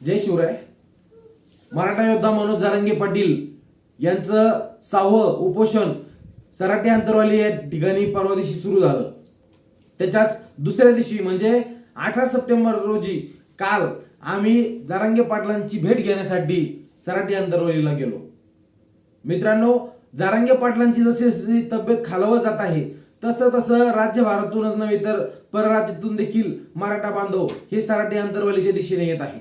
जय शिवराय. मराठा योद्धा मनोज जारंगे पाटील यांचं सहावं उपोषण सराटे अंतरवाली या ठिकाणी परवा दिवशी सुरू झालं. त्याच्याच दुसऱ्या दिवशी म्हणजे अठरा सप्टेंबर रोजी काल आम्ही जारंगे पाटलांची भेट घेण्यासाठी सराटे अंतरवालीला गेलो. मित्रांनो जारंगे पाटलांची जशी जशी तब्येत खालवत जात आहे तसं तसं राज्य भारतातूनच नव्हे तर परराज्यातून देखील मराठा बांधव हे सराटे अंतरवालीच्या दिशेने येत आहे.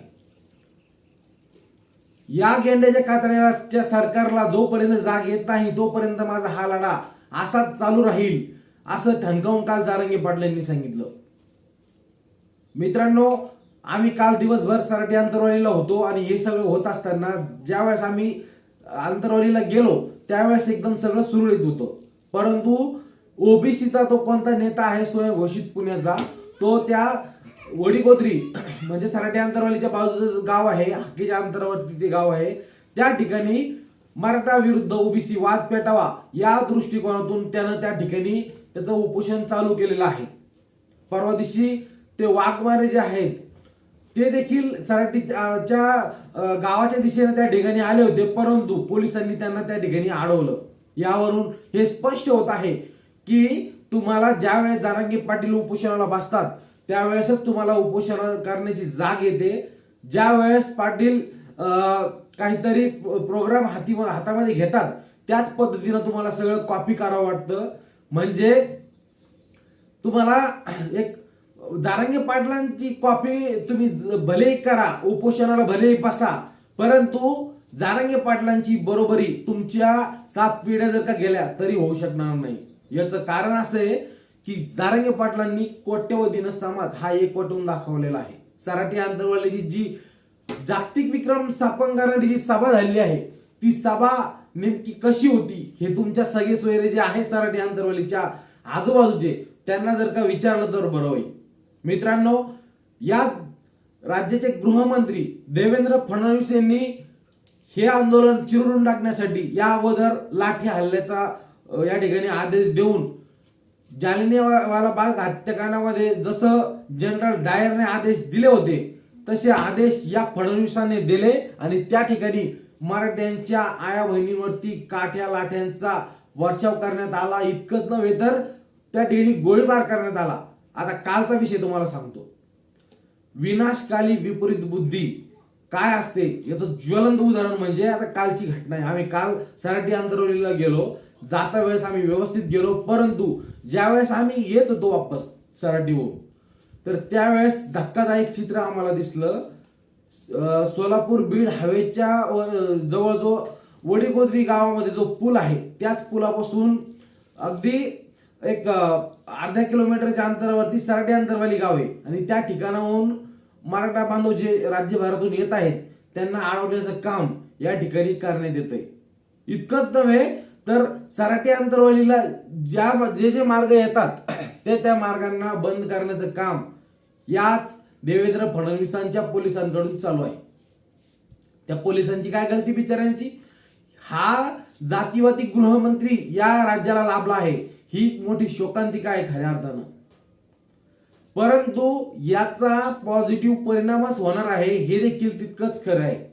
या गेंड्याच्या कातण्याच्या सरकारला जोपर्यंत जाग येत नाही तोपर्यंत माझा हा लढा असाच चालू राहील असं ठणकावून काल जारंगे पाटील यांनी सांगितलं. मित्रांनो आम्ही काल दिवसभर सराटी अंतरवालीला होतो आणि हे सगळं होत असताना ज्यावेळेस आम्ही अंतरवालीला गेलो त्यावेळेस एकदम सगळं सुरळीत होतं. परंतु ओबीसीचा तो कोणता नेता आहे स्वयंघोषित पुण्याचा तो त्या वडीगोद्री म्हणजे सराटे अंतरवालीच्या बाजूचं गाव आहे हक्कीच्या अंतरावरती ते गाव आहे त्या ठिकाणी मराठा विरुद्ध ओबीसी वाद पेटावा या दृष्टिकोनातून त्यानं त्या ठिकाणी त्याचं उपोषण चालू केलेलं आहे. परवा दिवशी ते वाघमारे जे आहेत ते देखील सराटीच्या गावाच्या दिशेने त्या ठिकाणी आले होते परंतु पोलिसांनी त्यांना त्या ठिकाणी अडवलं. यावरून हे स्पष्ट होत आहे की तुम्हाला ज्या वेळेस जारांगी पाटील उपोषणाला बसतात त्यावेळेसच तुम्हाला उपोषण करण्याची जाग येते. ज्या वेळेस पाटील काहीतरी प्रोग्राम हाती हातामध्ये घेतात त्याच पद्धतीनं तुम्हाला सगळं कॉपी करावं वाटतं. म्हणजे तुम्हाला एक जारंगे पाटलांची कॉपी तुम्ही भलेही करा उपोषणाला भलेही बसा परंतु जारंगे पाटलांची बरोबरी तुमच्या सात पिढ्या जर का गेल्या तरी होऊ शकणार नाही. याचं कारण असं आहे की जारंगे पाटलांनी कोट्यवधीन समाज हा एकवटून दाखवलेला आहे. सराठी आंदोलनाची जी जागतिक विक्रम स्थापन करणारी जी सभा झालेली आहे ती सभा नेमकी कशी होती हे तुमच्या सगळे सोयरे जे आहे सराठी आंतरवालीच्या आजूबाजूचे त्यांना जर का विचारलं तर बरं होईल. मित्रांनो या राज्याचे गृहमंत्री देवेंद्र फडणवीस यांनी हे आंदोलन चिरून टाकण्यासाठी या अगोदर लाठी हल्ल्याचा या ठिकाणी आदेश देऊन जालियनवाला बाग हत्याकांडामध्ये जसं जनरल डायरने आदेश दिले होते तसे आदेश या फडणवीसांनी दिले आणि त्या ठिकाणी मराठ्यांच्या आया बहिणीवरती काठ्या लाठ्यांचा वर्षाव करण्यात आला. इतकंच नव्हे तर त्या ठिकाणी गोळीबार करण्यात आला. आता कालचा विषय तुम्हाला सांगतो. विनाशकाली विपरीत बुद्धी. काय असते? याचं ज्वलंत उदाहरण म्हणजे आता कालची घटना आहे. आम्ही काल सराटी आंतरवलीला गेलो. जाता वेळेस आम्ही व्यवस्थित गेलो परंतु ज्या वेळेस आम्ही येत होतो वापस सराटीहून तर त्यावेळेस धक्कादायक चित्र आम्हाला दिसलं. सोलापूर बीड हवेच्या जवळ जो वडीगोद्री गावामध्ये जो पूल आहे त्याच पुलापासून अगदी एक अर्ध्या किलोमीटरच्या अंतरावरती सराटी अंतरवाली गाव आहे. आणि त्या ठिकाणाहून मराठा बांधव जे राज्यभरातून येत आहेत त्यांना अडवण्याचं काम या ठिकाणी करण्यात येतंय. इतकंच नव्हे तर सराटे अंतरवालीला ज्या जे जे मार्ग येतात ते त्या मार्गांना बंद करण्याचं काम याच देवेंद्र फडणवीसांच्या पोलिसांकडून चालू आहे. त्या पोलिसांची काय गलती बिचाऱ्यांची? हा जातीवादी गृहमंत्री या राज्याला लाभला आहे ही मोठी शोकांतिका आहे खऱ्या अर्थानं. परंतु याचा पॉझिटिव्ह परिणामच होणार आहे हे देखील तितकंच खरं आहे.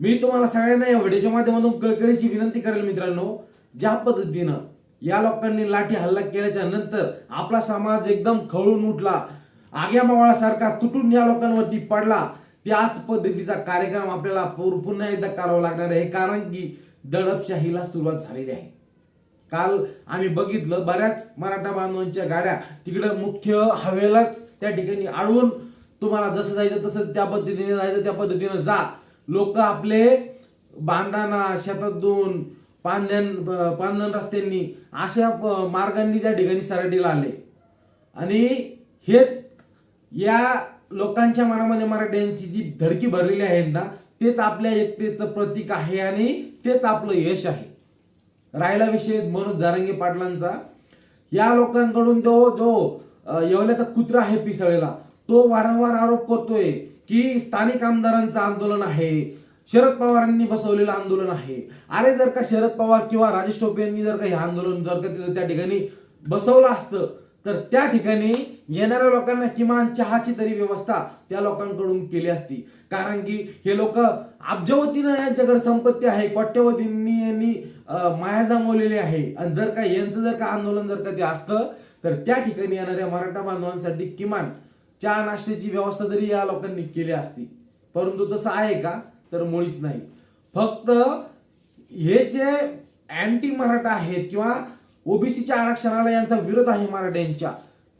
मी तुम्हाला सगळ्यांना या व्हिडिओच्या माध्यमातून कळकळीची विनंती करेल मित्रांनो ज्या पद्धतीनं या लोकांनी लाठी हल्ला केल्याच्यानंतर आपला समाज एकदम खळून उठला आग्या मावळासारखा तुटून या लोकांवरती पडला त्याच पद्धतीचा कार्यक्रम आपल्याला पुन्हा एकदा करावा लागणार आहे कारण की दडपशाहीला सुरुवात झालेली आहे. काल आम्ही बघितलं बऱ्याच मराठा बांधवांच्या गाड्या तिकडं मुख्य हवेलाच त्या ठिकाणी अडवून तुम्हाला जसं जायचं तसं त्या पद्धतीने जायचं त्या पद्धतीनं जा. लोक आपले बांधाना शेतातून पांधन पांधन रस्त्यांनी अशा मार्गांनी त्या ठिकाणी सराटीला आले. आणि हेच या लोकांच्या मनामध्ये मराठ्यांची जी धडकी भरलेली आहे ना तेच आपल्या एकतेचं प्रतीक आहे आणि तेच आपलं यश आहे. राहिला विषय मनोज जारंगे पाटलांचा. या लोकांकडून तो जो येवल्याचा कुत्रा आहे पिसळलेला तो वारंवार आरोप करतोय की स्थानिक आमदारांचं आंदोलन आहे शरद पवारांनी बसवलेलं आंदोलन आहे. अरे जर का शरद पवार किंवा राजेश टोपे यांनी जर का हे आंदोलन जर का तिथं त्या ठिकाणी बसवलं असतं तर त्या ठिकाणी येणाऱ्या लोकांना किमान चहाची तरी व्यवस्था त्या लोकांकडून केली असती. कारण की हे लोक अब्जावतीनं यांच्याकडे संपत्ती आहे कोट्यवधींनी यांनी माया जमवलेली आहे. आणि जर का यांचं जर का आंदोलन जर का ते असतं तर त्या ठिकाणी येणाऱ्या मराठा बांधवांसाठी किमान चहा नाश्त्याची व्यवस्था तरी या लोकांनी केली असती. परंतु तसं आहे का? तर मुळीच नाही. फक्त हे जे अँटी मराठा आहेत किंवा ओबीसीच्या आरक्षणाला यांचा विरोध आहे मराठ्यांच्या.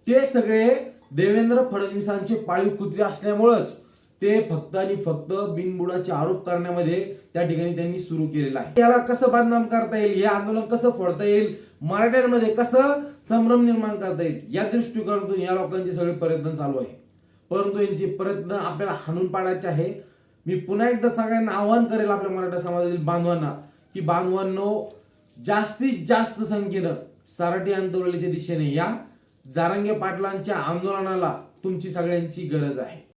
ते सगळे देवेंद्र फडणवीसांचे पाळीव कुत्रे असल्यामुळंच ते फक्त आणि फक्त बिनबुडाचे आरोप करण्यामध्ये त्या ठिकाणी त्यांनी सुरू केलेला आहे. याला कसं बदनाम करता येईल? हे आंदोलन कसं फोडता येईल? मराठ्यांमध्ये कसं संभ्रम निर्माण करता येईल? या दृष्टिकोनातून या लोकांचे सगळे प्रयत्न चालू आहे. परंतु यांचे प्रयत्न आपल्याला हाणून पाडायचे आहे. मी पुन्हा एकदा सगळ्यांना आवाहन करेल आपल्या मराठा समाजातील बांधवांना की बांधवांनो जास्तीत जास्त संख्येनं सराटी आंदोलनाच्या दिशेने या जारंगे पाटलांच्या आंदोलनाला तुमची सगळ्यांची गरज आहे.